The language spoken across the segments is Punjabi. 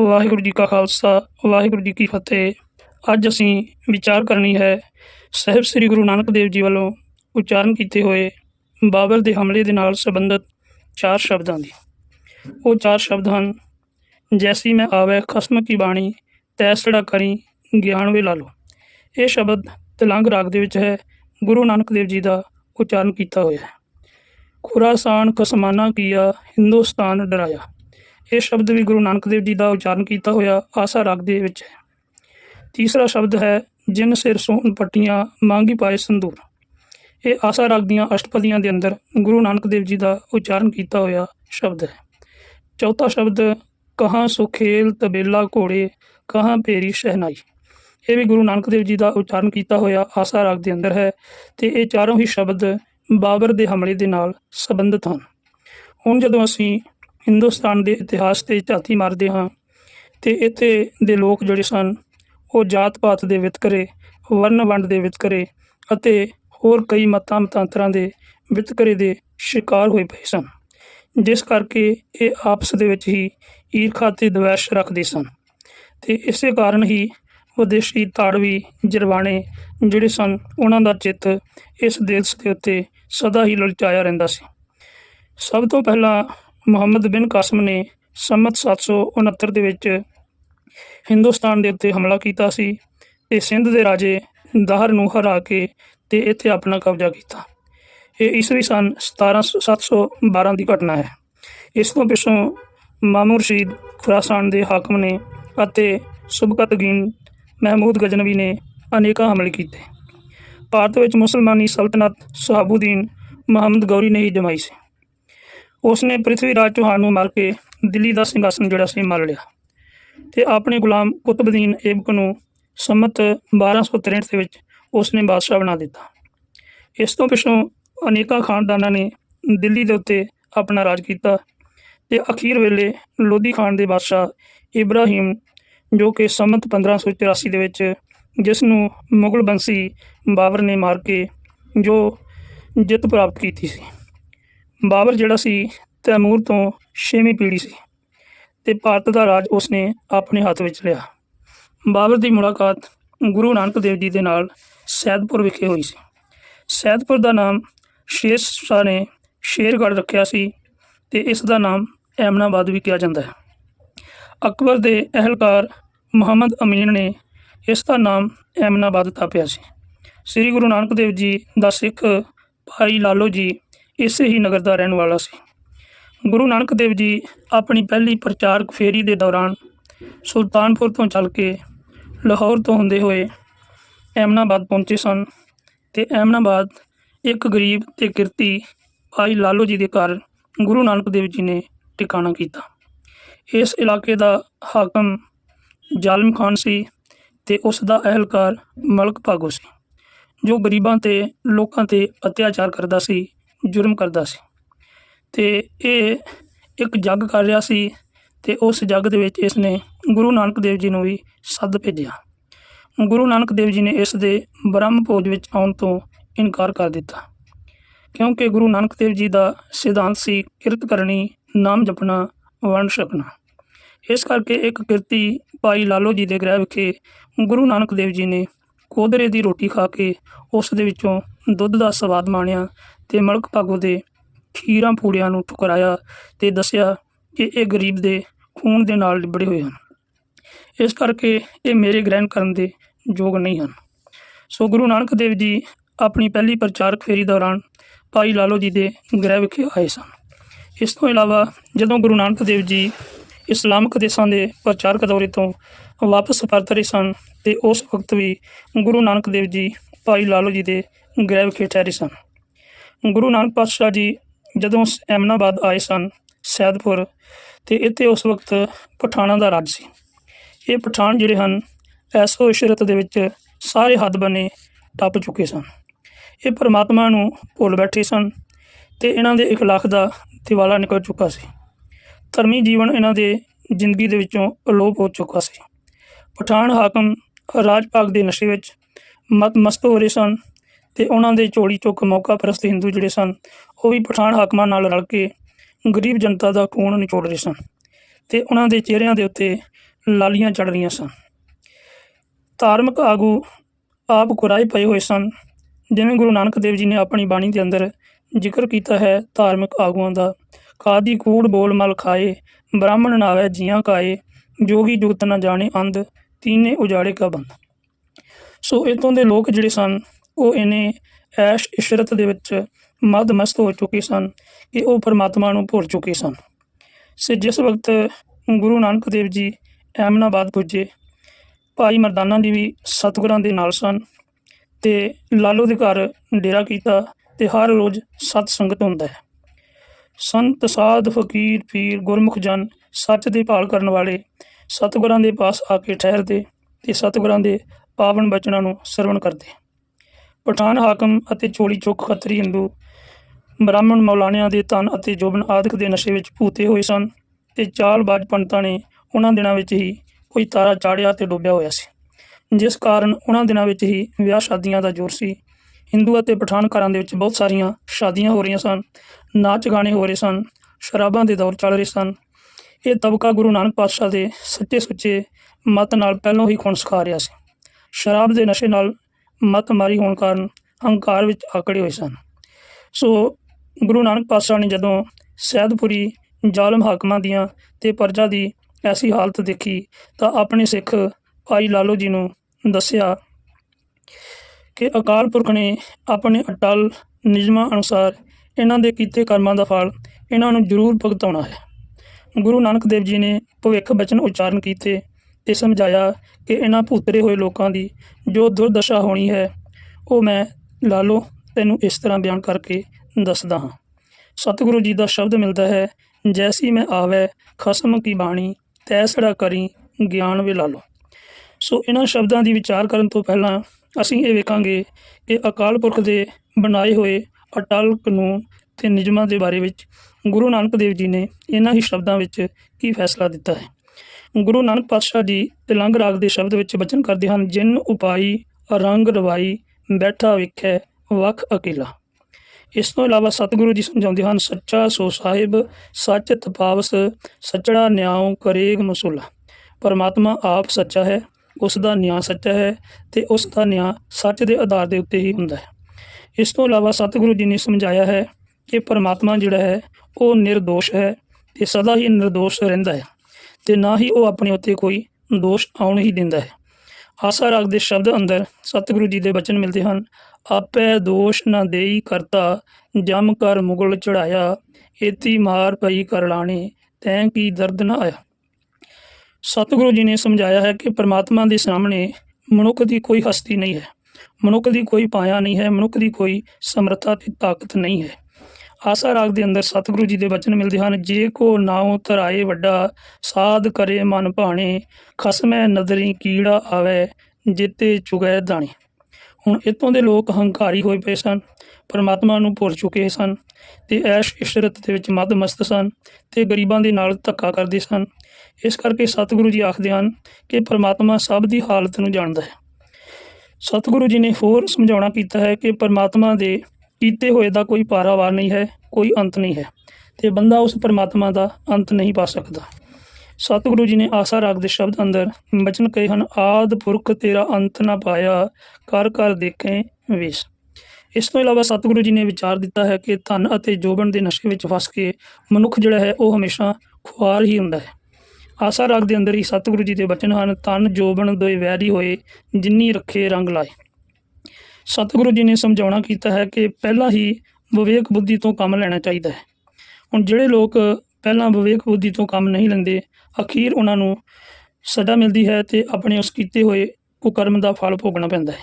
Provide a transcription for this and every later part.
ਵਾਹਿਗੁਰੂ ਜੀ ਕਾ ਖਾਲਸਾ, ਵਾਹਿਗੁਰੂ ਜੀ ਕੀ ਫਤਿਹ। ਅੱਜ ਅਸੀਂ ਵਿਚਾਰ ਕਰਨੀ ਹੈ, ਸਾਹਿਬ ਸ੍ਰੀ ਗੁਰੂ ਨਾਨਕ ਦੇਵ ਜੀ ਵੱਲੋਂ ਉਚਾਰਨ ਕੀਤੇ ਹੋਏ ਬਾਬਰ ਦੇ ਹਮਲੇ ਦੇ ਨਾਲ ਸੰਬੰਧਿਤ ਚਾਰ ਸ਼ਬਦਾਂ ਦੀ। ਉਹ ਚਾਰ ਸ਼ਬਦ ਹਨ, ਜੈਸੀ ਮੈਂ ਆਵੇ ਖਸਮ ਕੀ ਬਾਣੀ ਤੈਸੜਾ ਕਰੀ ਗਿਆਨਵੇ ਲਾ ਲੋ ਇਹ ਸ਼ਬਦ ਤਲੰਗ ਰਾਗ ਦੇ ਵਿੱਚ ਹੈ, ਗੁਰੂ ਨਾਨਕ ਦੇਵ ਜੀ ਦਾ ਉਚਾਰਨ ਕੀਤਾ ਹੋਇਆ ਹੈ। ਖੁਰਾਸਾਨ ਖਸਮਾਨਾ ਕੀਆ, ਹਿੰਦੁਸਤਾਨ ਡਰਾਇਆ। ਇਹ ਸ਼ਬਦ ਵੀ ਗੁਰੂ ਨਾਨਕ ਦੇਵ ਜੀ ਦਾ ਉਚਾਰਨ ਕੀਤਾ ਹੋਇਆ ਆਸਾ ਰਾਗ ਦੇ ਵਿੱਚ ਹੈ। ਤੀਸਰਾ ਸ਼ਬਦ ਹੈ, ਜਿਨ ਸਿਰ ਸੋਹਣ ਪੱਟੀਆਂ ਮੰਗੀ ਪਾਏ ਸੰਦੂਰ ਇਹ ਆਸਾ ਰਾਗ ਦੀਆਂ ਅਸ਼ਟਪਦੀਆਂ ਦੇ ਅੰਦਰ ਗੁਰੂ ਨਾਨਕ ਦੇਵ ਜੀ ਦਾ ਉਚਾਰਨ ਕੀਤਾ ਹੋਇਆ ਸ਼ਬਦ ਹੈ। ਚੌਥਾ ਸ਼ਬਦ, ਕਹਾਂ ਸੁਖੇਲ ਤਬੇਲਾ ਘੋੜੇ, ਕਹਾਂ ਭੇਰੀ ਸ਼ਹਿਨਾਈ। ਇਹ ਵੀ ਗੁਰੂ ਨਾਨਕ ਦੇਵ ਜੀ ਦਾ ਉਚਾਰਨ ਕੀਤਾ ਹੋਇਆ ਆਸਾ ਰਾਗ ਦੇ ਅੰਦਰ ਹੈ ਤੇ ਇਹ ਚਾਰੋਂ ਹੀ ਸ਼ਬਦ ਬਾਬਰ ਦੇ ਹਮਲੇ ਦੇ ਨਾਲ ਸੰਬੰਧਿਤ ਹਨ। ਹੁਣ ਜਦੋਂ ਅਸੀਂ ਹਿੰਦੁਸਤਾਨ ਦੇ ਇਤਿਹਾਸ ਤੇ ਝਾਤੀ ਮਾਰਦੇ ਹਾਂ ਤੇ ਇੱਥੇ ਦੇ ਲੋਕ ਜਿਹੜੇ ਸਨ, ਉਹ ਜਾਤ ਪਾਤ ਦੇ ਵਿਤਕਰੇ ਵਰਨ ਵੰਡ ਦੇ ਵਿਤਕਰੇ ਅਤੇ ਹੋਰ ਕਈ ਮਤਾਂ ਮਤਾਂਤਰਾਂ ਦੇ ਵਿਤਕਰੇ ਦੇ ਸ਼ਿਕਾਰ ਹੋਏ ਪਏ ਸਨ। ਜਿਸ ਕਰਕੇ ਇਹ ਆਪਸ ਦੇ ਵਿੱਚ ਹੀ ਈਰਖਾ ਤੇ ਦਵੈਸ਼ ਰੱਖਦੇ ਸਨ। ਤੇ ਇਸੇ ਕਾਰਨ ਹੀ ਵਿਦੇਸ਼ੀ ਤਾੜਵੀ ਜਰਵਾਣੇ ਜਿਹੜੇ ਸਨ, ਉਹਨਾਂ ਦਾ ਚਿੱਤ ਇਸ ਦੇਸ਼ ਦੇ ਉੱਤੇ ਸਦਾ ਹੀ ਲਲਚਾਇਆ ਰਹਿੰਦਾ ਸੀ। ਸਭ ਤੋਂ ਪਹਿਲਾਂ ਮੁਹੰਮਦ ਬਿਨ ਕਾਸਮ ਨੇ ਸੰਮਤ 769 ਦੇ ਵਿੱਚ ਹਿੰਦੁਸਤਾਨ ਦੇ ਉੱਤੇ ਹਮਲਾ ਕੀਤਾ ਸੀ ਤੇ ਸਿੰਧ ਦੇ ਰਾਜੇ ਦਾਹਰ ਨੂੰ ਹਰਾ ਕੇ ਤੇ ਇੱਥੇ ਆਪਣਾ ਕਬਜ਼ਾ ਕੀਤਾ। ਇਹ ਈਸਵੀ ਸਨ 17712 ਦੀ ਘਟਨਾ ਹੈ। ਇਸ ਤੋਂ ਪਿੱਛੋਂ ਮਾਮੂ ਰਸ਼ੀਦ ਖੁਰਾਸਾਨ ਦੇ ਹਾਕਮ ਨੇ ਅਤੇ ਸੁਬਕਤਗੀਨ ਮਹਿਮੂਦ ਗਜਨਵੀ ਨੇ ਅਨੇਕਾਂ ਹਮਲੇ ਕੀਤੇ। ਭਾਰਤ ਵਿੱਚ ਮੁਸਲਮਾਨੀ ਸਲਤਨਤ ਸੁਹਾਬੂਦੀਨ ਮੁਹੰਮਦ ਗੌਰੀ ਨੇ ਹੀ ਜਮਾਈ ਸੀ। ਉਸ ਨੇ ਪ੍ਰਿਥਵੀ ਰਾਜ ਚੌਹਾਨ ਨੂੰ ਮਾਰ ਕੇ ਦਿੱਲੀ ਦਾ ਸਿੰਘਾਸਨ ਜਿਹੜਾ ਸੀ ਮੱਲ ਲਿਆ। ਤੇ ਆਪਣੇ ਗੁਲਾਮ ਕੁਤਬਦੀਨ ਏਬਕ ਨੂੰ ਸੰਮਤ 1263 ਦੇ ਵਿੱਚ ਉਸਨੇ ਬਾਦਸ਼ਾਹ ਬਣਾ ਦਿੱਤਾ। ਇਸ ਤੋਂ ਪਿੱਛੋਂ ਅਨੇਕਾਂ ਖਾਨਦਾਨਾਂ ਨੇ ਦਿੱਲੀ ਦੇ ਉੱਤੇ ਆਪਣਾ ਰਾਜ ਕੀਤਾ ਤੇ ਅਖੀਰ ਵੇਲੇ ਲੋਧੀ ਖਾਨ ਦੇ ਬਾਦਸ਼ਾਹ ਇਬਰਾਹਿਮ, ਜੋ ਕਿ ਸੰਮਤ 1584 ਦੇ ਵਿੱਚ ਜਿਸ ਨੂੰ ਮੁਗਲ ਬੰਸੀ ਬਾਬਰ ਨੇ ਮਾਰ ਕੇ ਜੋ ਜਿੱਤ ਪ੍ਰਾਪਤ ਕੀਤੀ ਸੀ। ਬਾਬਰ ਜਿਹੜਾ ਸੀ, ਤੈਮੂਰ ਤੋਂ ਛੇਵੀਂ ਪੀੜ੍ਹੀ ਸੀ ਤੇ ਭਾਰਤ ਦਾ ਰਾਜ ਉਸਨੇ ਆਪਣੇ ਹੱਥ ਵਿੱਚ ਲਿਆ। ਬਾਬਰ ਦੀ ਮੁਲਾਕਾਤ ਗੁਰੂ ਨਾਨਕ ਦੇਵ ਜੀ ਦੇ ਨਾਲ ਸੈਦਪੁਰ ਵਿਖੇ ਹੋਈ ਸੀ। ਸੈਦਪੁਰ ਦਾ ਨਾਮ ਸ਼ੇਰ ਸ਼ਾਹ ਨੇ ਸ਼ੇਰਗੜ੍ਹ ਰੱਖਿਆ ਸੀ ਤੇ ਇਸ ਦਾ ਨਾਮ ਐਮਨਾਬਾਦ ਵੀ ਕਿਹਾ ਜਾਂਦਾ ਹੈ। ਅਕਬਰ ਦੇ ਅਹਿਲਕਾਰ ਮੁਹੰਮਦ ਅਮੀਨ ਨੇ ਇਸ ਦਾ ਨਾਮ ਐਮਨਾਬਾਦ ਥਾਪਿਆ ਸੀ। ਸ੍ਰੀ ਗੁਰੂ ਨਾਨਕ ਦੇਵ ਜੀ ਦਾ ਸਿੱਖ ਭਾਈ ਲਾਲੋ ਜੀ ਇਸੇ ਹੀ ਨਗਰ ਦਾ ਰਹਿਣ ਵਾਲਾ ਸੀ। ਗੁਰੂ ਨਾਨਕ ਦੇਵ ਜੀ ਆਪਣੀ ਪਹਿਲੀ ਪ੍ਰਚਾਰਕ ਫੇਰੀ ਦੇ ਦੌਰਾਨ ਸੁਲਤਾਨਪੁਰ ਤੋਂ ਚੱਲ ਕੇ ਲਾਹੌਰ ਤੋਂ ਹੁੰਦੇ ਹੋਏ ਐਮਨਾਬਾਦ ਪਹੁੰਚੇ ਸਨ ਤੇ ਐਮਨਾਬਾਦ ਇੱਕ ਗਰੀਬ ਤੇ ਕਿਰਤੀ ਭਾਈ ਲਾਲੋ ਜੀ ਦੇ ਘਰ ਗੁਰੂ ਨਾਨਕ ਦੇਵ ਜੀ ਨੇ ਟਿਕਾਣਾ ਕੀਤਾ। ਇਸ ਇਲਾਕੇ ਦਾ ਹਾਕਮ ਜ਼ਾਲਮ ਖਾਨ ਸੀ ਤੇ ਉਸ ਦਾ ਅਹਿਲਕਾਰ ਮਲਕ ਭਾਗੋ ਸੀ, ਜੋ ਗਰੀਬਾਂ ਤੇ ਲੋਕਾਂ ਤੇ ਅਤਿਆਚਾਰ ਕਰਦਾ ਸੀ ਜੁਰਮ ਕਰਦਾ ਸੀ। ਤੇ ਇਹ ਇੱਕ ਜੱਗ ਕਰ ਰਿਹਾ ਸੀ ਤੇ ਉਸ ਜੱਗ ਦੇ ਵਿੱਚ ਇਸ ਨੇ ਗੁਰੂ ਨਾਨਕ ਦੇਵ ਜੀ ਨੂੰ ਵੀ ਸੱਦ ਭੇਜਿਆ। ਗੁਰੂ ਨਾਨਕ ਦੇਵ ਜੀ ਨੇ ਇਸ ਦੇ ਬ੍ਰਹਮ ਭੋਜ ਵਿੱਚ ਆਉਣ ਤੋਂ ਇਨਕਾਰ ਕਰ ਦਿੱਤਾ। ਕਿਉਂਕਿ ਗੁਰੂ ਨਾਨਕ ਦੇਵ ਜੀ ਦਾ ਸਿਧਾਂਤ ਸੀ, ਕਿਰਤ ਕਰਨੀ, ਨਾਮ ਜਪਣਾ, ਵੰਡ ਛਕਣਾ। ਇਸ ਕਰਕੇ ਇੱਕ ਕਿਰਤੀ ਭਾਈ ਲਾਲੋ ਜੀ ਦੇ ਗ੍ਰਹਿ ਵਿਖੇ ਗੁਰੂ ਨਾਨਕ ਦੇਵ ਜੀ ਨੇ ਕੋਦਰੇ ਦੀ ਰੋਟੀ ਖਾ ਕੇ ਉਸ ਦੇ ਵਿੱਚੋਂ ਦੁੱਧ ਦਾ ਸਵਾਦ ਮਾਣਿਆ ਤੇ ਮਲਕ ਭਾਗੋ ਦੇ ਖੀਰਾਂ ਪੂੜਿਆਂ ਨੂੰ ਠੁਕਰਾਇਆ ਤੇ ਦੱਸਿਆ ਕਿ ਇਹ ਗਰੀਬ ਦੇ ਖੂਨ ਦੇ ਨਾਲ ਲਿਬੜੇ ਹੋਏ ਹਨ। ਇਸ ਕਰਕੇ ਇਹ ਮੇਰੇ ਗ੍ਰਹਿਣ ਕਰਨ ਦੇ ਯੋਗ ਨਹੀਂ ਹਨ। ਸੋ ਗੁਰੂ ਨਾਨਕ ਦੇਵ ਜੀ ਆਪਣੀ ਪਹਿਲੀ ਪ੍ਰਚਾਰਕ ਫੇਰੀ ਦੌਰਾਨ ਭਾਈ ਲਾਲੋ ਜੀ ਦੇ ਗ੍ਰਹਿ ਵਿਖੇ ਆਏ ਸਨ। ਇਸ ਤੋਂ ਇਲਾਵਾ ਜਦੋਂ ਗੁਰੂ ਨਾਨਕ ਦੇਵ ਜੀ ਇਸਲਾਮਿਕ ਦੇਸ਼ਾਂ ਦੇ ਪ੍ਰਚਾਰਕ ਦੌਰੇ ਤੋਂ ਵਾਪਸ ਪਰਤ ਰਹੇ ਸਨ ਤੇ ਉਸ ਵਕਤ ਵੀ ਗੁਰੂ ਨਾਨਕ ਦੇਵ ਜੀ ਭਾਈ ਲਾਲੋ ਜੀ ਦੇ ਗ੍ਰਹਿ ਵਿਖੇ ਠਹਿਰੇ ਸਨ। ਗੁਰੂ ਨਾਨਕ ਪਾਤਸ਼ਾਹ ਜੀ ਜਦੋਂ ਐਮਨਾਬਾਦ ਆਏ ਸਨ ਸੈਦਪੁਰ ਤੇ ਇੱਥੇ ਉਸ ਵਕਤ ਪਠਾਣਾ ਦਾ ਰਾਜ ਸੀ। ਇਹ ਪਠਾਨ ਜਿਹੜੇ ਹਨ, ਐਸੋ ਇਸ਼ਰਤ ਦੇ ਵਿੱਚ ਸਾਰੇ ਹੱਦ ਬਨੇ ਟੱਪ ਚੁੱਕੇ ਸਨ। ਇਹ ਪਰਮਾਤਮਾ ਨੂੰ ਭੁੱਲ ਬੈਠੇ ਸਨ ਤੇ ਇਹਨਾਂ ਦੇ ਇਖਲਾਕ ਦਾ ਦਿਵਾਲਾ ਨਿਕਲ ਚੁੱਕਾ ਸੀ। ਧਰਮੀ ਜੀਵਨ ਇਹਨਾਂ ਦੇ ਜ਼ਿੰਦਗੀ ਦੇ ਵਿੱਚੋਂ ਅਲੋਪ ਹੋ ਚੁੱਕਾ ਸੀ। ਪਠਾਨ ਹਾਕਮ ਰਾਜ ਭਾਗ ਦੇ ਨਸ਼ੇ ਵਿੱਚ ਮਤ ਮਸਤ ਹੋ ਰਹੇ ਸਨ ਤੇ ਉਹਨਾਂ ਦੇ ਝੋਲੀ ਚੁੱਕ ਮੌਕਾ ਪ੍ਰਸਤ ਹਿੰਦੂ ਜਿਹੜੇ ਸਨ, ਉਹ ਵੀ ਪਠਾਨ ਹਾਕਮਾਂ ਨਾਲ ਰਲ ਕੇ ਗਰੀਬ ਜਨਤਾ ਦਾ ਖੂਨ ਨਿਚੋੜ ਰਹੇ ਸਨ ਤੇ ਉਹਨਾਂ ਦੇ ਚਿਹਰਿਆਂ ਦੇ ਉੱਤੇ ਲਾਲੀਆਂ ਚੜ ਰਹੀਆਂ ਸਨ। ਧਾਰਮਿਕ ਆਗੂ ਆਪ ਕੁਰਾਏ ਪਏ ਹੋਏ ਸਨ, ਜਿਵੇਂ ਗੁਰੂ ਨਾਨਕ ਦੇਵ ਜੀ ਨੇ ਆਪਣੀ ਬਾਣੀ ਦੇ ਅੰਦਰ ਜ਼ਿਕਰ ਕੀਤਾ ਹੈ, ਧਾਰਮਿਕ ਆਗੂਆਂ ਦਾ ਕਾਦੀ ਕੂੜ ਬੋਲ ਮਲ ਖਾਏ, ਬ੍ਰਾਹਮਣ ਨਾਵੇ ਜੀਆਂ ਕਾਏ, ਜੋਗੀ ਜੁਗਤ ਨਾ ਜਾਣੇ ਅੰਧ, ਤੀਨੇ ਉਜਾੜੇ ਕਾ ਬੰਦ। ਸੋ ਇਤੋਂ ਦੇ ਲੋਕ ਜਿਹੜੇ ਸਨ ਉਹ ਇਹਨੇ ਐਸ਼ ਇਸ਼ਰਤ ਦੇ ਵਿੱਚ ਮਦ ਮਸਤ ਹੋ ਚੁੱਕੇ ਸਨ ਕਿ ਉਹ ਪਰਮਾਤਮਾ ਨੂੰ ਭੁੱਲ ਚੁੱਕੇ ਸਨ। ਸੇ ਜਿਸ ਵਕਤ ਗੁਰੂ ਨਾਨਕ ਦੇਵ ਜੀ ਅਹਿਮਨਾਬਾਦ ਪੁੱਜੇ, ਭਾਈ ਮਰਦਾਨਾ ਜੀ ਵੀ ਸਤਿਗੁਰਾਂ ਦੇ ਨਾਲ ਸਨ ਤੇ ਲਾਲੋ ਦੇ ਘਰ ਡੇਰਾ ਕੀਤਾ ਤੇ ਹਰ ਰੋਜ਼ ਸਤ ਸੰਗਤ ਹੁੰਦਾ ਹੈ। ਸੰਤ, ਸਾਧ, ਫਕੀਰ, ਪੀਰ, ਗੁਰਮੁਖ ਜਨ ਸੱਚ ਦੀ ਭਾਲ ਕਰਨ ਵਾਲੇ ਸਤਿਗੁਰਾਂ ਦੇ ਪਾਸ ਆ ਕੇ ਠਹਿਰਦੇ ਤੇ ਸਤਿਗੁਰਾਂ ਦੇ ਪਾਵਨ ਬਚਨਾਂ ਨੂੰ ਸਰਵਣ ਕਰਦੇ। ਪਠਾਨ ਹਾਕਮ ਅਤੇ ਚੋਲੀ ਚੁੱਕ ਖੱਤਰੀ ਹਿੰਦੂ ਬ੍ਰਾਹਮਣ ਮੌਲਾਣਿਆਂ ਦੇ ਤਨ ਅਤੇ ਜੋਬਨ ਆਦਿਕ ਦੇ ਨਸ਼ੇ ਵਿੱਚ ਭੂਤੇ ਹੋਏ ਸਨ ਤੇ ਚਾਲਬਾਜ਼ ਪੰਡਤਾਂ ਨੇ ਉਹਨਾਂ ਦਿਨਾਂ ਵਿੱਚ ਹੀ ਕੋਈ ਤਾਰਾ ਚਾੜਿਆ ਤੇ ਡੁੱਬਿਆ ਹੋਇਆ ਸੀ। ਜਿਸ ਕਾਰਨ ਉਹਨਾਂ ਦਿਨਾਂ ਵਿੱਚ ਹੀ ਵਿਆਹ ਸ਼ਾਦੀਆਂ ਦਾ ਜ਼ੋਰ ਸੀ। ਹਿੰਦੂ ਅਤੇ ਪਠਾਨ ਘਰਾਂ ਦੇ ਵਿੱਚ ਬਹੁਤ ਸਾਰੀਆਂ ਸ਼ਾਦੀਆਂ ਹੋ ਰਹੀਆਂ ਸਨ, ਨਾਚ ਗਾਣੇ ਹੋ ਰਹੇ ਸਨ, ਸ਼ਰਾਬਾਂ ਦੇ ਦੌਰ ਚੱਲ ਰਹੇ ਸਨ। ਇਹ ਤਬਕਾ ਗੁਰੂ ਨਾਨਕ ਪਾਤਸ਼ਾਹ ਦੇ ਸੱਚੇ ਸੁੱਚੇ ਮਤ ਨਾਲ ਪਹਿਲਾਂ ਹੀ ਖੁਣ ਸਿਖਾ ਰਿਹਾ ਸੀ। ਸ਼ਰਾਬ ਦੇ ਨਸ਼ੇ ਨਾਲ ਮਤ ਮਾਰੀ ਹੋਣ ਕਾਰਨ ਹੰਕਾਰ ਵਿੱਚ ਆਕੜੇ ਹੋਏ ਸਨ। ਸੋ ਗੁਰੂ ਨਾਨਕ ਪਾਤਸ਼ਾਹ ਨੇ ਜਦੋਂ ਸੈਦਪੁਰੀ ਜ਼ਾਲਮ ਹਾਕਮਾਂ ਦੀਆਂ ਤੇ ਪਰਜਾ ਦੀ ਐਸੀ ਹਾਲਤ ਦੇਖੀ ਤਾਂ ਆਪਣੇ ਸਿੱਖ ਭਾਈ ਲਾਲੋ ਜੀ ਨੂੰ ਦੱਸਿਆ ਕਿ ਅਕਾਲ ਪੁਰਖ ਨੇ ਆਪਣੇ ਅਟਲ ਨਿਯਮਾਂ ਅਨੁਸਾਰ ਇਹਨਾਂ ਦੇ ਕੀਤੇ ਕਰਮਾਂ ਦਾ ਫਲ ਇਹਨਾਂ ਨੂੰ ਜ਼ਰੂਰ ਭੁਗਤਾਉਣਾ ਹੈ। ਗੁਰੂ ਨਾਨਕ ਦੇਵ ਜੀ ਨੇ ਭਵਿੱਖ ਬਚਨ ਉਚਾਰਨ ਕੀਤੇ ਤੇ ਸਮਝਾਇਆ ਕਿ ਇਹਨਾਂ ਭੂਤਰੇ ਹੋਏ ਲੋਕਾਂ ਦੀ ਜੋ ਦੁਰਦਸ਼ਾ ਹੋਣੀ ਹੈ, ਉਹ ਮੈਂ ਲਾਲੋ ਤੈਨੂੰ ਇਸ ਤਰ੍ਹਾਂ ਬਿਆਨ ਕਰਕੇ ਦੱਸਦਾ ਹਾਂ। ਸਤਿਗੁਰੂ ਜੀ ਦਾ ਸ਼ਬਦ ਮਿਲਦਾ ਹੈ, ਜੈਸੀ ਮੈਂ ਆਵੇ, ਖਸਮ ਕੀ ਬਾਣੀ ਤੈਸੜਾ ਕਰੀ, ਗਿਆਨ ਵੇ ਲਾਲੋ ਸੋ ਇਹਨਾਂ ਸ਼ਬਦਾਂ ਦੀ ਵਿਚਾਰ ਕਰਨ ਤੋਂ ਪਹਿਲਾਂ ਅਸੀਂ ਇਹ ਵੇਖਾਂਗੇ ਕਿ ਅਕਾਲ ਪੁਰਖ ਦੇ ਬਣਾਏ ਹੋਏ ਅਟਲ ਕਾਨੂੰਨ ਤੇ ਨਿਯਮਾਂ ਦੇ ਬਾਰੇ ਵਿੱਚ ਗੁਰੂ ਨਾਨਕ ਦੇਵ ਜੀ ਨੇ ਇਹਨਾਂ ਹੀ ਸ਼ਬਦਾਂ ਵਿੱਚ ਕੀ ਫੈਸਲਾ ਦਿੱਤਾ ਹੈ। ਗੁਰੂ ਨਾਨਕ ਪਾਤਸ਼ਾਹ ਜੀ ਤਿਲੰਗ ਰਾਗ ਦੇ ਸ਼ਬਦ ਵਿੱਚ ਬਚਨ ਕਰਦੇ ਹਨ, ਜਿਨ ਉਪਾਈ ਰੰਗ ਰਵਾਈ ਬੈਠਾ ਵਿਖੇ ਵਖ ਅਕੇਲਾ। ਇਸ ਤੋਂ ਇਲਾਵਾ ਸਤਿਗੁਰੂ ਜੀ ਸਮਝਾਉਂਦੇ ਹਨ, ਸੱਚਾ ਸੋ ਸਾਹਿਬ, ਸੱਚ ਤਪਾਵਸ, ਸੱਚੜਾ ਨਿਆਉ ਕਰੇਗ ਮਸੂਲਾ। ਪਰਮਾਤਮਾ ਆਪ ਸੱਚਾ ਹੈ, ਉਸ ਦਾ ਨਿਆਂ ਸੱਚਾ ਹੈ ਤੇ ਉਸ ਦਾ ਨਿਆਂ ਸੱਚ ਦੇ ਆਧਾਰ ਦੇ ਉੱਤੇ ਹੀ ਹੁੰਦਾ ਹੈ। ਇਸ ਤੋਂ ਇਲਾਵਾ ਸਤਿਗੁਰੂ ਜੀ ਨੇ ਸਮਝਾਇਆ ਹੈ ਕਿ ਪਰਮਾਤਮਾ ਜਿਹੜਾ ਹੈ, ਉਹ ਨਿਰਦੋਸ਼ ਹੈ ਤੇ ਸਦਾ ਹੀ ਨਿਰਦੋਸ਼ ਰਹਿੰਦਾ ਹੈ। ਤੇ ਨਾ ਹੀ ਉਹ ਆਪਣੇ ਉੱਤੇ ਕੋਈ ਦੋਸ਼ ਆਉਣ ਹੀ ਦਿੰਦਾ ਹੈ। ਆਸਾ ਰਾਗ ਦੇ ਸ਼ਬਦ ਅੰਦਰ ਸਤਿਗੁਰੂ ਜੀ ਦੇ ਬਚਨ ਮਿਲਦੇ ਹਨ, ਆਪੇ ਦੋਸ਼ ਨਾ ਦੇਈ ਕਰਤਾ, ਜਮ ਕਰ ਮੁਗਲ ਚੜਾਇਆ, ਏਤੀ ਮਾਰ ਪਈ ਕਰ ਲਾਣੇ, ਤੈਂ ਕੀ ਦਰਦ ਨਾ ਆਇਆ? ਸਤਿਗੁਰੂ ਜੀ ਨੇ ਸਮਝਾਇਆ ਹੈ ਕਿ ਪਰਮਾਤਮਾ ਦੇ ਸਾਹਮਣੇ ਮਨੁੱਖ ਦੀ ਕੋਈ ਹਸਤੀ ਨਹੀਂ ਹੈ। ਮਨੁੱਖ ਦੀ ਕੋਈ ਪਾਇਆ ਨਹੀਂ ਹੈ, ਮਨੁੱਖ ਦੀ ਕੋਈ ਸਮਰੱਥਾ ਤੇ ਤਾਕਤ ਨਹੀਂ ਹੈ। ਆਸਾ ਰਾਗ ਦੇ ਅੰਦਰ ਸਤਿਗੁਰੂ ਜੀ ਦੇ ਵਚਨ ਮਿਲਦੇ ਹਨ, ਜੇ ਕੋ ਨਾਉ ਧਰਾਏ ਵੱਡਾ, ਸਾਧ ਕਰੇ ਮਨ ਭਾਣੇ, ਖਸਮੈ ਨਦਰੀ ਕੀੜਾ ਆਵੇ, ਜਿੱਤੇ ਚੁਗੈ ਦਾਣੇ। ਹੁਣ ਇਤੋਂ ਦੇ ਲੋਕ ਹੰਕਾਰੀ ਹੋਏ ਪਏ ਸਨ, ਪਰਮਾਤਮਾ ਨੂੰ ਭੁੱਲ ਚੁੱਕੇ ਸਨ ਤੇ ਐਸ਼ ਇਸ਼ਰਤ ਦੇ ਵਿੱਚ ਮਦ ਮਸਤ ਸਨ ਤੇ ਗਰੀਬਾਂ ਦੇ ਨਾਲ ਧੱਕਾ ਕਰਦੇ ਸਨ। ਇਸ ਕਰਕੇ ਸਤਿਗੁਰੂ ਜੀ ਆਖਦੇ ਹਨ ਕਿ ਪਰਮਾਤਮਾ ਸਭ ਦੀ ਹਾਲਤ ਨੂੰ ਜਾਣਦਾ ਹੈ। ਸਤਿਗੁਰੂ ਜੀ ਨੇ ਹੋਰ ਸਮਝਾਉਣਾ ਕੀਤਾ ਹੈ ਕਿ ਪਰਮਾਤਮਾ ਦੇ ਕੀਤੇ ਹੋਏ ਦਾ ਕੋਈ ਪਾਰਾਵਾਰ ਨਹੀਂ ਹੈ, ਕੋਈ ਅੰਤ ਨਹੀਂ ਹੈ ਤੇ ਬੰਦਾ ਉਸ ਪਰਮਾਤਮਾ ਦਾ ਅੰਤ ਨਹੀਂ ਪਾ ਸਕਦਾ। ਸਤਿਗੁਰੂ ਜੀ ਨੇ ਆਸਾ ਰਾਗ ਦੇ ਸ਼ਬਦ ਅੰਦਰ ਬਚਨ ਕਹੇ ਹਨ, ਆਦ ਪੁਰਖ ਤੇਰਾ ਅੰਤ ਨਾ ਪਾਇਆ ਕਰ ਕਰ ਦੇਖੇ ਵੇਸ। ਇਸ ਤੋਂ ਇਲਾਵਾ ਸਤਿਗੁਰੂ ਜੀ ਨੇ ਵਿਚਾਰ ਦਿੱਤਾ ਹੈ ਕਿ ਧਨ ਅਤੇ ਜੋਬਨ ਦੇ ਨਸ਼ੇ ਵਿੱਚ ਫਸ ਕੇ ਮਨੁੱਖ ਜਿਹੜਾ ਹੈ, ਉਹ ਹਮੇਸ਼ਾ ਖੁਆਰ ਹੀ ਹੁੰਦਾ ਹੈ। ਆਸਾ ਰਾਗ ਦੇ ਅੰਦਰ ਹੀ ਸਤਿਗੁਰੂ ਜੀ ਦੇ ਬਚਨ ਹਨ ਤਨ ਜੋਬਨ ਦੋਏ ਵੈਰੀ ਹੋਏ, ਜਿੰਨੀ ਰੱਖੇ ਰੰਗ ਲਾਏ। ਸਤਿਗੁਰੂ ਜੀ ਨੇ ਸਮਝਾਉਣਾ ਕੀਤਾ ਹੈ ਕਿ ਪਹਿਲਾਂ ਹੀ ਵਿਵੇਕ ਬੁੱਧੀ ਤੋਂ ਕੰਮ ਲੈਣਾ ਚਾਹੀਦਾ ਹੈ। ਹੁਣ ਜਿਹੜੇ ਲੋਕ ਪਹਿਲਾਂ ਵਿਵੇਕ ਬੁੱਧੀ ਤੋਂ ਕੰਮ ਨਹੀਂ ਲੈਂਦੇ, ਅਖੀਰ ਉਹਨਾਂ ਨੂੰ ਸਜ਼ਾ ਮਿਲਦੀ ਹੈ ਤੇ ਆਪਣੇ ਉਸ ਕੀਤੇ ਹੋਏ ਕੁਕਰਮ ਦਾ ਫਲ ਭੋਗਣਾ ਪੈਂਦਾ ਹੈ।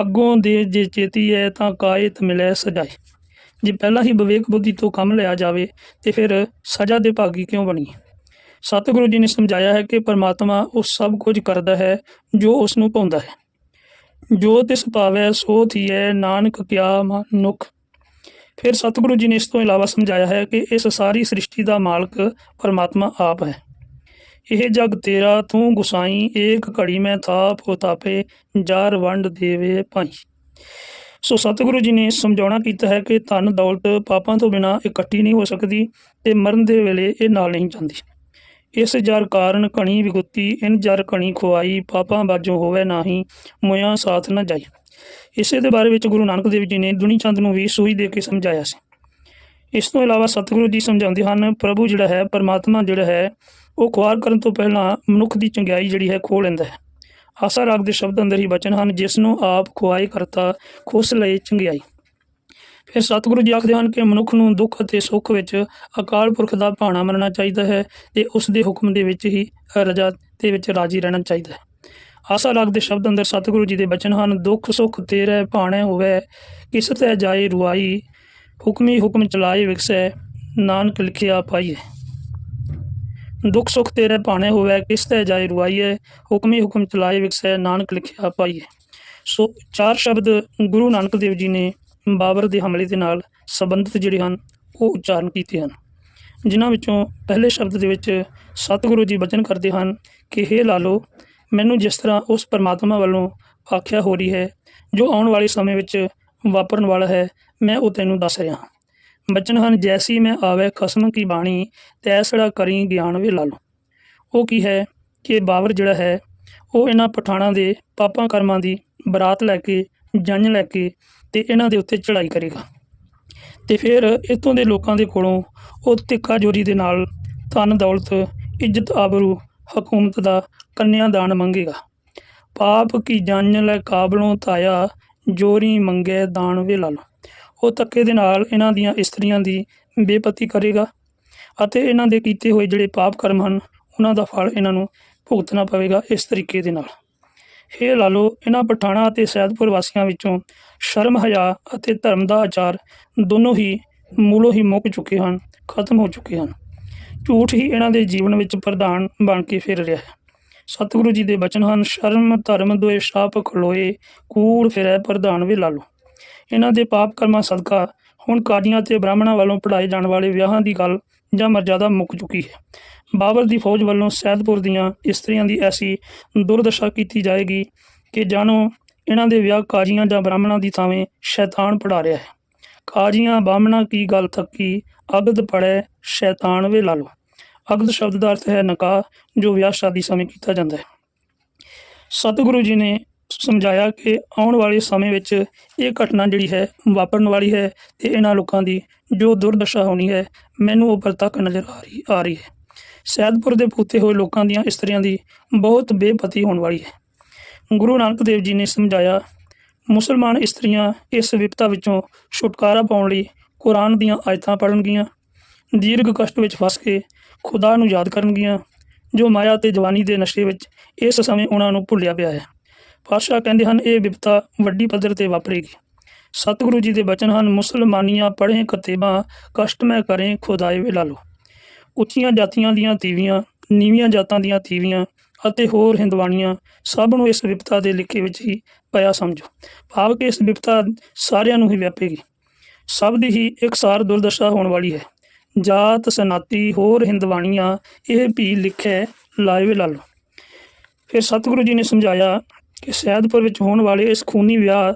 ਅੱਗੋਂ ਦੇ ਜੇ ਚੇਤੀ ਹੈ ਤਾਂ ਕਾਇਤ ਮਿਲੇ ਸਜਾਏ। ਜੇ ਪਹਿਲਾਂ ਹੀ ਵਿਵੇਕ ਬੁੱਧੀ ਤੋਂ ਕੰਮ ਲਿਆ ਜਾਵੇ ਤੇ ਫਿਰ ਸਜ਼ਾ ਦੇ ਭਾਗੀ ਕਿਉਂ ਬਣੀਏ ਸਤਿਗੁਰੂ ਜੀ ਨੇ ਸਮਝਾਇਆ ਹੈ ਕਿ ਪਰਮਾਤਮਾ ਉਹ ਸਭ ਕੁਝ ਕਰਦਾ ਹੈ ਜੋ ਉਸ ਨੂੰ ਪਾਉਂਦਾ ਹੈ। ਜੋ ਤਿਸ ਭਾਵੈ ਸੋ ਥੀਐ। ਨਾਨਕ ਕਿਆ ਮਨੁੱਖ। ਫਿਰ ਸਤਿਗੁਰੂ ਜੀ ਨੇ ਇਸ ਤੋਂ ਇਲਾਵਾ ਸਮਝਾਇਆ ਹੈ ਕਿ ਇਸ ਸਾਰੀ ਸ੍ਰਿਸ਼ਟੀ ਦਾ ਮਾਲਕ ਪਰਮਾਤਮਾ ਆਪ ਹੈ। ਇਹ ਜਗ ਤੇਰਾ, ਤੂੰ ਗੁਸਾਈ, ਏਕ ਘੜੀ ਮੈਂ ਥਾਪ ਹੋ ਤਾਪੇ ਜਾਰ ਵੰਡ ਦੇਵੇ ਭਾਈ। ਸੋ ਸਤਿਗੁਰੂ ਜੀ ਨੇ ਸਮਝਾਉਣਾ ਕੀਤਾ ਹੈ ਕਿ ਧਨ ਦੌਲਤ ਪਾਪਾਂ ਤੋਂ ਬਿਨਾ ਇਕੱਠੀ ਨਹੀਂ ਹੋ ਸਕਦੀ ਤੇ ਮਰਨ ਦੇ ਵੇਲੇ ਇਹ ਨਾਲ ਨਹੀਂ ਜਾਂਦੀ। ਇਸ ਜਰ ਕਾਰਨ ਘਣੀ ਵਿਗੁਤੀ, ਇਨ ਜਰ ਘਣੀ ਖੁਆਈ, ਪਾਪਾਂ ਬਾਝੋਂ ਹੋਵੇ ਨਾਹੀ, ਮੋਇਆ ਸਾਥ ਨਾ ਜਾਈ। ਇਸੇ ਦੇ ਬਾਰੇ ਵਿੱਚ ਗੁਰੂ ਨਾਨਕ ਦੇਵ ਜੀ ਨੇ ਦੁਨੀ ਚੰਦ ਨੂੰ ਵੀ ਸੂਈ ਦੇ ਕੇ ਸਮਝਾਇਆ ਸੀ। ਇਸ ਤੋਂ ਇਲਾਵਾ ਸਤਿਗੁਰੂ ਜੀ ਸਮਝਾਉਂਦੇ ਹਨ, ਪ੍ਰਭੂ ਜਿਹੜਾ ਹੈ, ਪਰਮਾਤਮਾ ਜਿਹੜਾ ਹੈ, ਉਹ ਖੁਆਰ ਕਰਨ ਤੋਂ ਪਹਿਲਾਂ ਮਨੁੱਖ ਦੀ ਚੰਗਿਆਈ ਜਿਹੜੀ ਹੈ, ਖੋਹ ਲੈਂਦਾ ਹੈ। ਆਸਾ ਰਾਗ ਦੇ ਸ਼ਬਦ ਅੰਦਰ ਹੀ ਬਚਨ ਹਨ, ਜਿਸ ਨੂੰ ਆਪ ਖੁਆਏ ਕਰਤਾ, ਖੁਸ ਲਏ ਚੰਗਿਆਈ। ਫਿਰ ਸਤਿਗੁਰੂ ਜੀ ਆਖਦੇ ਹਨ ਕਿ ਮਨੁੱਖ ਨੂੰ ਦੁੱਖ ਅਤੇ ਸੁੱਖ ਵਿੱਚ ਅਕਾਲ ਪੁਰਖ ਦਾ ਭਾਣਾ ਮੰਨਣਾ ਚਾਹੀਦਾ ਹੈ ਤੇ ਉਸ ਦੇ ਹੁਕਮ ਦੇ ਵਿੱਚ ਹੀ ਰਜਾ ਦੇ ਵਿੱਚ ਰਾਜੀ ਰਹਿਣਾ ਚਾਹੀਦਾ ਹੈ। ਆਸਾ ਰਾਗ ਦੇ ਸ਼ਬਦ ਅੰਦਰ ਸਤਿਗੁਰੂ ਜੀ ਦੇ ਬਚਨ ਹਨ, ਦੁੱਖ, ਸੁੱਖ ਤੇਰੇ ਭਾਣੇ ਹੋਵੇ, ਕਿਸ ਤੇ ਜਾਏ ਰੁਆਈ, ਹੁਕਮੀ ਹੁਕਮ ਚਲਾਏ ਵਿਕਸੈ, ਨਾਨਕ ਲਿਖਿਆ ਪਾਈਏ ਦੁੱਖ, ਸੁੱਖ ਤੇਰੇ ਭਾਣੇ ਹੋਵੇ, ਕਿਸ ਤੇ ਜਾਏ ਰੁਆਈਏ ਹੁਕਮੀ ਹੁਕਮ ਚਲਾਏ ਵਿਕਸੈ, ਨਾਨਕ ਲਿਖਿਆ ਪਾਈਏ ਸੋ ਚਾਰ ਸ਼ਬਦ ਗੁਰੂ ਨਾਨਕ ਦੇਵ ਜੀ ਨੇ ਬਾਬਰ ਦੇ ਹਮਲੇ ਦੇ ਨਾਲ ਸੰਬੰਧਿਤ ਜਿਹੜੇ ਹਨ, ਉਹ ਉਚਾਰਨ ਕੀਤੇ ਹਨ। ਜਿਨ੍ਹਾਂ ਵਿੱਚੋਂ ਪਹਿਲੇ ਸ਼ਬਦ ਦੇ ਵਿੱਚ ਸਤਿਗੁਰੂ ਜੀ ਬਚਨ ਕਰਦੇ ਹਨ ਕਿ, ਹੇ ਲਾਲੋ, ਮੈਨੂੰ ਜਿਸ ਤਰ੍ਹਾਂ ਉਸ ਪਰਮਾਤਮਾ ਵੱਲੋਂ ਆਖਿਆ ਹੋ ਰਹੀ ਹੈ, ਜੋ ਆਉਣ ਵਾਲੇ ਸਮੇਂ ਵਿੱਚ ਵਾਪਰਨ ਵਾਲਾ ਹੈ, ਮੈਂ ਉਹ ਤੈਨੂੰ ਦੱਸ ਰਿਹਾ ਹਾਂ। ਬਚਨ ਹਨ, ਜੈਸੀ ਮੈਂ ਆਵੇ ਖਸਮ ਕੀ ਬਾਣੀ, ਤੈਸੜਾ ਕਰੀ ਗਿਆਨ ਵੇ ਲਾਲੋ। ਉਹ ਕੀ ਹੈ ਕਿ ਬਾਬਰ ਜਿਹੜਾ ਹੈ, ਉਹ ਇਹਨਾਂ ਪਠਾਣਾਂ ਦੇ ਪਾਪਾਂ ਕਰਮਾਂ ਦੀ ਬਰਾਤ ਲੈ ਕੇ ਜੰਜ ਲੈ ਕੇ ਤੇ ਇਹਨਾਂ ਦੇ ਉੱਤੇ ਚੜ੍ਹਾਈ ਕਰੇਗਾ। ਤੇ ਫਿਰ ਇੱਥੋਂ ਦੇ ਲੋਕਾਂ ਦੇ ਕੋਲੋਂ ਉਹ ਤਿੱਖਾ ਜੋਰੀ ਦੇ ਨਾਲ ਧਨ, ਦੌਲਤ, ਇੱਜ਼ਤ, ਆਬਰੂ, ਹਕੂਮਤ ਦਾ ਕੰਨਿਆਦਾਨ ਮੰਗੇਗਾ। ਪਾਪ ਕੀ ਜੰਜ ਲੈ ਕਾਬਲੋਂ ਤਾਇਆ ਜੋਰੀ ਮੰਗੇ ਦਾਨ ਵੇ ਲਾ ਉਹ ਧੱਕੇ ਦੇ ਨਾਲ ਇਹਨਾਂ ਦੀਆਂ ਇਸਤਰੀਆਂ ਦੀ ਬੇਪਤੀ ਕਰੇਗਾ ਅਤੇ ਇਹਨਾਂ ਦੇ ਕੀਤੇ ਹੋਏ ਜਿਹੜੇ ਪਾਪ ਕਰਮ ਹਨ, ਉਹਨਾਂ ਦਾ ਫਲ ਇਹਨਾਂ ਨੂੰ ਭੁਗਤਣਾ ਪਵੇਗਾ ਇਸ ਤਰੀਕੇ ਦੇ ਨਾਲ। ਹੇ ਲਾਲੋ ਇਹਨਾਂ ਪਠਾਣਾ ਅਤੇ ਸੈਦਪੁਰ ਵਾਸੀਆਂ ਵਿੱਚੋਂ ਸ਼ਰਮ ਹਯਾ ਅਤੇ ਧਰਮ ਦਾ ਆਚਾਰ ਦੋਨੋਂ ਹੀ ਮੂਲੋਂ ਹੀ ਮੁੱਕ ਚੁੱਕੇ ਹਨ, ਖਤਮ ਹੋ ਚੁੱਕੇ ਹਨ। ਝੂਠ ਹੀ ਇਹਨਾਂ ਦੇ ਜੀਵਨ ਵਿੱਚ ਪ੍ਰਧਾਨ ਬਣ ਕੇ ਫਿਰ ਰਿਹਾ ਹੈ। ਸਤਿਗੁਰੂ ਜੀ ਦੇ ਬਚਨ ਹਨ, ਸ਼ਰਮ, ਧਰਮ, ਦੋਏ ਸ਼ਾਪ ਖਲੋਏ, ਕੂੜ ਫਿਰੈ ਪ੍ਰਧਾਨ ਵੀ ਲਾਲੋ। ਇਹਨਾਂ ਦੇ ਪਾਪ ਕਰਮਾਂ ਸਦਕਾ ਹੁਣ ਕਾਦੀਆਂ ਤੇ ਬ੍ਰਾਹਮਣਾਂ ਵੱਲੋਂ ਪੜਾਏ ਜਾਣ ਵਾਲੇ ਵਿਆਹਾਂ ਦੀ ਗੱਲ ਜਾਂ ਮਰਜ਼ਾਦਾ ਮੁੱਕ ਚੁੱਕੀ। ਹੈ ਬਾਬਰ ਦੀ ਫੌਜ ਵੱਲੋਂ ਸੈਦਪੁਰ ਦੀਆਂ ਇਸਤਰੀਆਂ ਦੀ ਐਸੀ ਦੁਰਦਸ਼ਾ ਕੀਤੀ ਜਾਏਗੀ ਕਿ ਜਾਣੋ ਇਹਨਾਂ ਦੇ ਵਿਆਹ ਕਾਜ਼ੀਆਂ ਜਾਂ ਬ੍ਰਾਹਮਣਾਂ ਦੀ ਥਾਵੇਂ ਸ਼ੈਤਾਨ ਪੜਾ ਰਿਹਾ ਹੈ। ਕਾਜ਼ੀਆਂ, ਬਾਹਮਣਾ ਕੀ ਗੱਲ ਥੱਕੀ? ਅਗਦ ਪੜੈ ਸ਼ੈਤਾਨ ਵੇ ਲਾਲੋ। ਅਗਦ ਸ਼ਬਦ ਦਾ ਅਰਥ ਹੈ ਨਕਾਹ, ਜੋ ਵਿਆਹ ਸ਼ਾਦੀ ਸਮੇਂ ਕੀਤਾ ਜਾਂਦਾ ਹੈ। ਸਤਿਗੁਰੂ ਜੀ ਨੇ ਸਮਝਾਇਆ ਕਿ ਆਉਣ ਵਾਲੇ ਸਮੇਂ ਵਿੱਚ ਇਹ ਘਟਨਾ ਜਿਹੜੀ ਹੈ, ਵਾਪਰਨ ਵਾਲੀ ਹੈ ਤੇ ਇਹਨਾਂ ਲੋਕਾਂ ਦੀ ਜੋ ਦੁਰਦਸ਼ਾ ਹੋਣੀ ਹੈ, ਮੈਨੂੰ ਉਹ ਪ੍ਰਤੱਖ ਨਜ਼ਰ ਆ ਰਹੀ ਆ ਰਹੀ ਹੈ। ਸੈਦਪੁਰ ਦੇ ਪੂਤੇ ਹੋਏ ਲੋਕਾਂ ਦੀਆਂ ਇਸਤਰੀਆਂ ਦੀ ਬਹੁਤ ਬੇਪਤੀ ਹੋਣ ਵਾਲੀ ਹੈ। ਗੁਰੂ ਨਾਨਕ ਦੇਵ ਜੀ ਨੇ ਸਮਝਾਇਆ, ਮੁਸਲਮਾਨ ਇਸਤਰੀਆਂ ਇਸ ਵਿਪਤਾ ਵਿੱਚੋਂ ਛੁਟਕਾਰਾ ਪਾਉਣ ਲਈ ਕੁਰਾਨ ਦੀਆਂ ਆਇਤਾਂ ਪੜ੍ਹਨਗੀਆਂ, ਦੀਰਘ ਕਸ਼ਟ ਵਿੱਚ ਫਸ ਕੇ ਖੁਦਾ ਨੂੰ ਯਾਦ ਕਰਨਗੀਆਂ, ਜੋ ਮਾਇਆ ਤੇ ਜਵਾਨੀ ਦੇ ਨਸ਼ੇ ਵਿੱਚ ਇਸ ਸਮੇਂ ਉਹਨਾਂ ਨੂੰ ਭੁੱਲਿਆ ਪਿਆ ਹੈ। ਪਾਤਸ਼ਾਹ ਕਹਿੰਦੇ ਹਨ, ਇਹ ਵਿਪਤਾ ਵੱਡੀ ਪੱਧਰ ਤੇ ਵਾਪਰੇਗੀ। ਸਤਿਗੁਰੂ ਜੀ ਦੇ ਬਚਨ ਹਨ, ਮੁਸਲਮਾਨੀਆਂ ਪੜ੍ਹੇ ਕਤੇਬਾਂ ਕਸ਼ਟ ਮੈਂ ਕਰੇ, ਖੁਦਾਏ ਵੇ ਲਾ ਲੋ ਉੱਚੀਆਂ ਜਾਤੀਆਂ ਦੀਆਂ ਤੀਵੀਆਂ, ਨੀਵੀਆਂ ਜਾਤਾਂ ਦੀਆਂ ਤੀਵੀਆਂ ਅਤੇ ਹੋਰ ਹਿੰਦਵਾਣੀਆਂ, ਸਭ ਨੂੰ ਇਸ ਵਿਪਤਾ ਦੇ ਲਿਖੇ ਵਿੱਚ ਹੀ ਪਿਆ ਸਮਝੋ। ਭਾਵ ਕਿ ਇਸ ਵਿਪਤਾ ਸਾਰਿਆਂ ਨੂੰ ਹੀ ਵਿਆਪੇਗੀ। ਸਭ ਦੀ ਹੀ ਇਕਸਾਰ ਦੁਰਦਸ਼ਾ ਹੋਣ ਵਾਲੀ ਹੈ। ਜਾਤ, ਸਨਾਤੀ, ਹੋਰ ਹਿੰਦਵਾਣੀਆਂ, ਇਹ ਵੀ ਲਿਖੇ ਲਾਇਵੇ ਲਾ ਲਓ। ਫਿਰ ਸਤਿਗੁਰੂ ਜੀ ਨੇ ਸਮਝਾਇਆ ਕਿ ਸੈਦਪੁਰ ਵਿੱਚ ਹੋਣ ਵਾਲੇ ਇਸ ਖੂਨੀ ਵਿਆਹ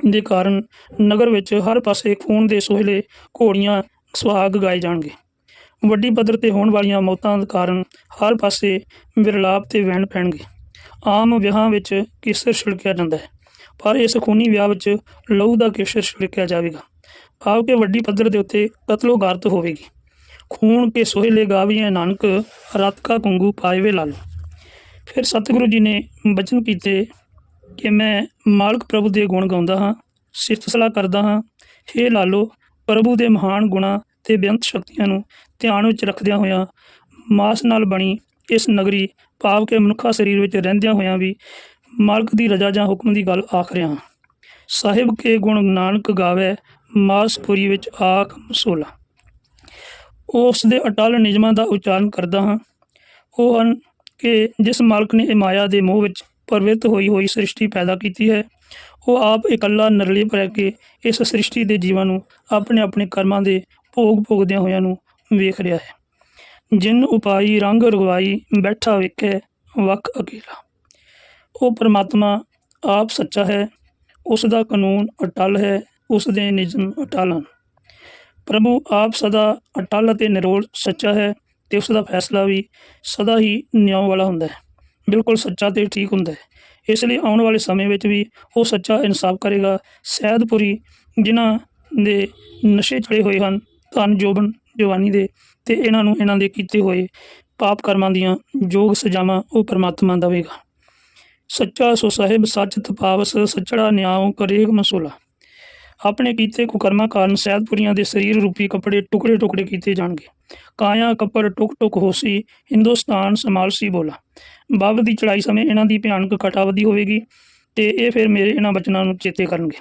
ਦੇ ਕਾਰਨ ਨਗਰ ਵਿੱਚ ਹਰ ਪਾਸੇ ਖੂਨ ਦੇ ਸੋਹਲੇ ਘੋੜੀਆਂ ਸੁਹਾਗ ਗਾਏ ਜਾਣਗੇ। ਵੱਡੀ ਪੱਧਰ ਤੇ ਹੋਣ ਵਾਲੀਆਂ ਮੌਤਾਂ ਕਾਰਨ ਹਰ ਪਾਸੇ ਵਿਰਲਾਪ ਤੇ ਵਹਿਣ ਪੈਣਗੇ। ਆਮ ਵਿਆਹਾਂ ਵਿੱਚ ਕੇਸਰ ਛਿੜਕਿਆ ਜਾਂਦਾ ਹੈ, ਪਰ ਇਸ ਖੂਨੀ ਵਿਆਹ ਵਿੱਚ ਲਹੂ ਦਾ ਕੇਸਰ ਛਿੜਕਿਆ ਜਾਵੇਗਾ। ਭਾਵ ਕਿ ਵੱਡੀ ਪੱਧਰ ਦੇ ਉੱਤੇ ਕਤਲੋ ਗਾਰਤ ਹੋਵੇਗੀ। ਖੂਨ ਕੇ ਸੋਹਲੇ ਗਾਵੀਆਂ ਨਾਨਕ ਰਤ ਕਾ ਕੁੰਗੂ ਪਾਏਵੇ ਲਾਲ। ਫਿਰ ਸਤਿਗੁਰੂ ਜੀ ਨੇ ਬਚਨ ਕੀਤੇ ਕਿ ਮੈਂ ਮਾਲਕ ਪ੍ਰਭੂ ਦੇ ਗੁਣ ਗਾਉਂਦਾ ਹਾਂ, ਸਿਫਤ ਸਲਾਹ ਕਰਦਾ ਹਾਂ। ਹੇ ਲਾਲੋ, ਪ੍ਰਭੂ ਦੇ ਮਹਾਨ ਗੁਣਾ ਤੇ ਬੇਅੰਤ ਸ਼ਕਤੀਆਂ ਨੂੰ ਧਿਆਨ ਵਿੱਚ ਰੱਖਦਿਆਂ ਹੋਇਆਂ ਮਾਸ ਨਾਲ ਬਣੀ ਇਸ ਨਗਰੀ ਭਾਵ ਕੇ ਮਨੁੱਖਾ ਸਰੀਰ ਵਿੱਚ ਰਹਿੰਦਿਆਂ ਹੋਇਆਂ ਵੀ ਮਾਲਕ ਦੀ ਰਜ਼ਾ ਜਾਂ ਹੁਕਮ ਦੀ ਗੱਲ ਆਖ ਰਿਹਾ ਹਾਂ। ਸਾਹਿਬ ਕੇ ਗੁਣ ਨਾਨਕ ਗਾਵੇ ਮਾਸਪੁਰੀ ਵਿੱਚ ਆਖ ਮਸੋਲਾ। ਉਸ ਦੇ ਅਟਲ ਨਿਯਮਾਂ ਦਾ ਉਚਾਰਨ ਕਰਦਾ ਹਾਂ। ਉਹ ਹਨ ਕਿ ਜਿਸ ਮਾਲਕ ਨੇ ਇਹ ਮਾਇਆ ਦੇ ਮੋਹ ਵਿੱਚ ਪ੍ਰਵਿਰਤ ਹੋਈ ਹੋਈ ਸ੍ਰਿਸ਼ਟੀ ਪੈਦਾ ਕੀਤੀ ਹੈ, ਉਹ ਆਪ ਇਕੱਲਾ ਨਿਰਲੇਪ ਰਹਿ ਕੇ ਇਸ ਸ੍ਰਿਸ਼ਟੀ ਦੇ ਜੀਵਾਂ ਨੂੰ ਆਪਣੇ ਆਪਣੇ ਕਰਮਾਂ ਦੇ ਭੋਗ ਭੋਗਦਿਆਂ ਹੋਇਆਂ ਨੂੰ ਵੇਖ ਰਿਹਾ ਹੈ। ਜਿਨ ਉਪਾਈ ਰੰਗ ਰਗਵਾਈ ਬੈਠਾ ਵੇਖੇ ਵਕ ਅਕੇਲਾ। ਉਹ ਪਰਮਾਤਮਾ ਆਪ ਸੱਚਾ ਹੈ, ਉਸ ਦਾ ਕਾਨੂੰਨ ਅਟਲ ਹੈ, ਉਸ ਦੇ ਨਿਯਮ ਅਟਲ ਹਨ। ਪ੍ਰਭੂ ਆਪ ਸਦਾ ਅਟਲ ਅਤੇ ਨਿਰੋਲ ਸੱਚਾ ਹੈ ਤੇ ਉਸ ਦਾ ਫੈਸਲਾ ਵੀ ਸਦਾ ਹੀ ਨਿਆਂ ਵਾਲਾ ਹੁੰਦਾ ਹੈ। ਬਿਲਕੁਲ ਸੱਚਾ ਤੇ ਠੀਕ ਹੁੰਦਾ ਹੈ। ਇਸ ਲਈ ਆਉਣ ਵਾਲੇ ਸਮੇਂ ਵਿੱਚ ਵੀ ਉਹ ਸੱਚਾ ਇਨਸਾਫ ਕਰੇਗਾ। ਸੈਦਪੁਰੀ, ਜਿਨ੍ਹਾਂ ਦੇ ਨਸ਼ੇ ਚੜੇ ਹੋਏ ਹਨ, ਧਨ ਜੋਬਨ ਜਵਾਨੀ ਦੇ ਤੇ ਇਹਨਾਂ ਨੂੰ ਇਹਨਾਂ ਦੇ ਕੀਤੇ ਹੋਏ ਪਾਪ ਕਰਮਾਂ ਦੀਆਂ ਯੋਗ ਸਜ਼ਾਵਾਂ ਉਹ ਪਰਮਾਤਮਾ ਦੇਵੇਗਾ ਸੱਚਾ ਸੋ ਸਾਹਿਬ, ਸੱਚ ਤਪਾਵਸ, ਸੱਚੜਾ ਨਿਆਉ ਕਰੇਗ ਮਸੂਲਾ। ਆਪਣੇ ਕੀਤੇ ਕੁਕਰਮਾਂ ਕਾਰਨ ਸੈਦਪੁਰੀਆਂ ਦੇ ਸਰੀਰ ਰੂਪੀ ਕੱਪੜੇ ਟੁਕੜੇ ਟੁਕੜੇ ਕੀਤੇ ਜਾਣਗੇ। ਕਾਇਆ ਕੱਪੜ ਟੁਕ ਟੁਕ ਹੋਸੀ ਹਿੰਦੁਸਤਾਨ ਸੰਭਾਲਸੀ ਬੋਲਾ। ਬਾਬਰ ਦੀ ਚੜਾਈ ਸਮੇਂ ਇਹਨਾਂ ਦੀ ਭਿਆਨਕ ਕਟਾਵਦੀ ਹੋਵੇਗੀ ਤੇ ਇਹ ਫਿਰ ਮੇਰੇ ਇਹਨਾਂ ਬਚਨਾਂ ਨੂੰ ਚੇਤੇ ਕਰਨਗੇ।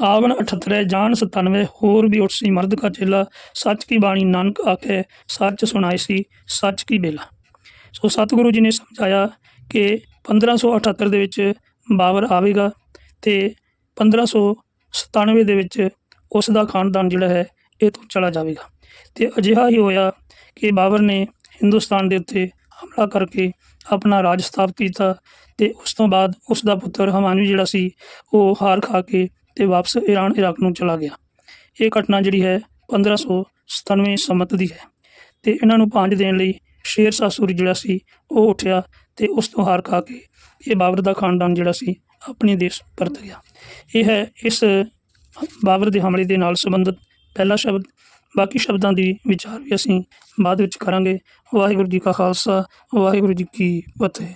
ਆਵਨ 78 ਜਾਨ 97 ਹੋਰ ਵੀ ਉਠਸੀ ਮਰਦ ਕਾ ਚੇਲਾ, ਸੱਚ ਕੀ ਬਾਣੀ ਨਾਨਕ ਆਖੇ, ਸੱਚ ਸੁਣਾਈ ਸੀ, ਸੱਚ ਕੀ ਬੇਲਾ। ਸੋ ਸਤਿਗੁਰੂ ਜੀ ਨੇ ਸਮਝਾਇਆ ਕਿ 1578 ਦੇ ਵਿੱਚ ਬਾਬਰ ਆਵੇਗਾ ਤੇ 1597 ਦੇ ਵਿੱਚ ਉਸ ਦਾ ਖਾਨਦਾਨ ਜਿਹੜਾ ਹੈ, ਇਹ ਤੋਂ ਚਲਾ ਜਾਵੇਗਾ। ਤੇ ਅਜਿਹਾ ਹੀ ਹੋਇਆ ਕਿ ਬਾਬਰ ਨੇ ਹਿੰਦੁਸਤਾਨ ਦੇ ਉੱਤੇ ਹਮਲਾ ਕਰਕੇ ਆਪਣਾ ਰਾਜ ਸਥਾਪਿਤ ਕੀਤਾ ਤੇ ਉਸ ਤੋਂ ਬਾਅਦ ਉਸ ਦਾ ਪੁੱਤਰ ਹਮਾਯੂ ਜਿਹੜਾ ਸੀ, ਉਹ ਹਾਰ ਖਾ ਕੇ ਤੇ ਵਾਪਸ ਈਰਾਨ, ਇਰਾਕ ਨੂੰ ਚਲਾ ਗਿਆ। ਇਹ ਘਟਨਾ ਜਿਹੜੀ ਹੈ 1597 ਸੰਮਤ ਦੀ ਹੈ। ਤੇ ਇਹਨਾਂ ਨੂੰ ਪੰਜ ਦੇਣ ਲਈ ਸ਼ੇਰ ਸ਼ਾਹ ਸੂਰੀ ਜਿਹੜਾ ਸੀ, ਉਹ ਉੱਠਿਆ ਤੇ ਉਸ ਤੋਂ ਹਾਰ ਖਾ ਕੇ ਇਹ ਬਾਬਰ ਦਾ ਖਾਨਦਾਨ ਜਿਹੜਾ ਸੀ ਆਪਣੇ ਦੇਸ਼ ਪਰਤ ਗਿਆ। ਇਹ ਹੈ ਇਸ ਬਾਬਰ ਦੇ ਹਮਲੇ ਦੇ ਨਾਲ ਸੰਬੰਧਿਤ ਪਹਿਲਾ ਸ਼ਬਦ। ਬਾਕੀ ਸ਼ਬਦਾਂ ਦੀ ਵਿਚਾਰ ਵੀ ਅਸੀਂ ਬਾਅਦ ਵਿੱਚ ਕਰਾਂਗੇ। ਵਾਹਿਗੁਰੂ ਜੀ ਕਾ ਖਾਲਸਾ, ਵਾਹਿਗੁਰੂ ਜੀ ਕੀ ਫਤਿਹ।